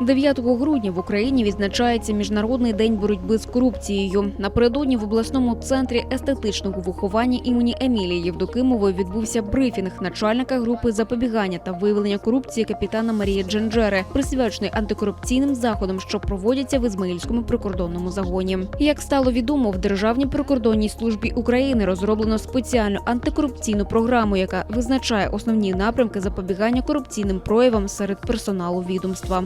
9 грудня в Україні відзначається Міжнародний день боротьби з корупцією. Напередодні в обласному центрі естетичного виховання імені Емілії Євдокимової відбувся брифінг начальника групи запобігання та виявлення корупції капітана Марії Дженджери, присвячений антикорупційним заходам, що проводяться в Ізмаїльському прикордонному загоні. Як стало відомо, в Державній прикордонній службі України розроблено спеціальну антикорупційну програму, яка визначає основні напрямки запобігання корупційним проявам серед персоналу відомства.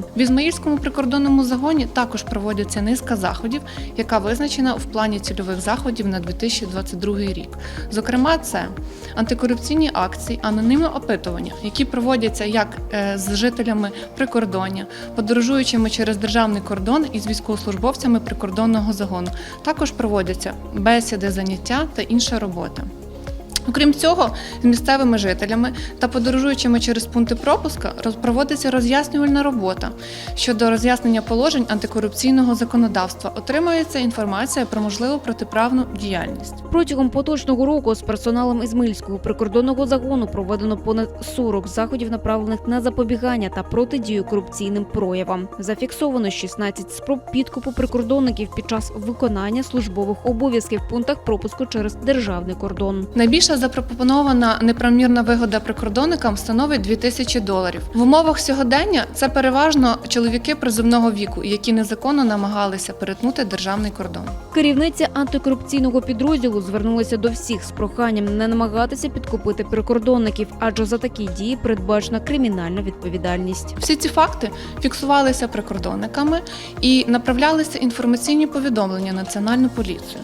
В прикордонному загоні також проводиться низка заходів, яка визначена в плані цільових заходів на 2022 рік. Зокрема, це антикорупційні акції, анонімне опитування, які проводяться як е, з жителями прикордоння, подорожуючими через державний кордон із військовослужбовцями прикордонного загону. Також проводяться бесіди, заняття та інша робота. Окрім цього, з місцевими жителями та подорожуючими через пункти пропуска проводиться роз'яснювальна робота щодо роз'яснення положень антикорупційного законодавства. Отримується інформація про можливу протиправну діяльність. Протягом поточного року з персоналом Ізмаїльського прикордонного загону проведено понад 40 заходів, направлених на запобігання та протидію корупційним проявам. Зафіксовано 16 спроб підкупу прикордонників під час виконання службових обов'язків в пунктах пропуску через державний кордон. Найбільша запропонована неправомірна вигода прикордонникам становить 2000 доларів. В умовах сьогодення це переважно чоловіки призовного віку, які незаконно намагалися перетнути державний кордон. Керівниця антикорупційного підрозділу звернулася до всіх з проханням не намагатися підкупити прикордонників, адже за такі дії передбачена кримінальна відповідальність. Всі ці факти фіксувалися прикордонниками і направлялися інформаційні повідомлення Національну поліцію.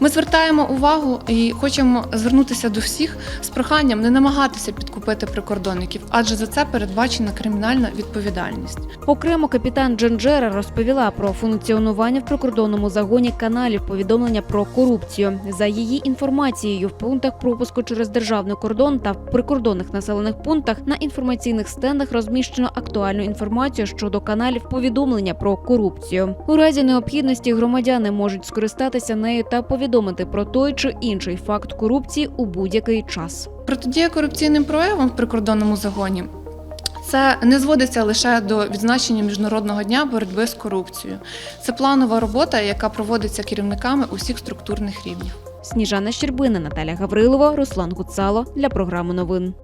Ми звертаємо увагу і хочемо звернутися до всіх з проханням не намагатися підкупити прикордонників, адже за це передбачена кримінальна відповідальність. Окремо капітан Дженджера розповіла про функціонування в прикордонному загоні каналів повідомлення про корупцію. За її інформацією, в пунктах пропуску через державний кордон та в прикордонних населених пунктах на інформаційних стендах розміщено актуальну інформацію щодо каналів повідомлення про корупцію. У разі необхідності громадяни можуть скористатися нею та повідомити про той чи інший факт корупції у будь-який час. Протидія корупційним проявам в прикордонному загоні. Це не зводиться лише до відзначення міжнародного дня боротьби з корупцією. Це планова робота, яка проводиться керівниками усіх структурних рівнів. Сніжана Щербина, Наталя Гаврилова, Руслан Гуцало для програми новин.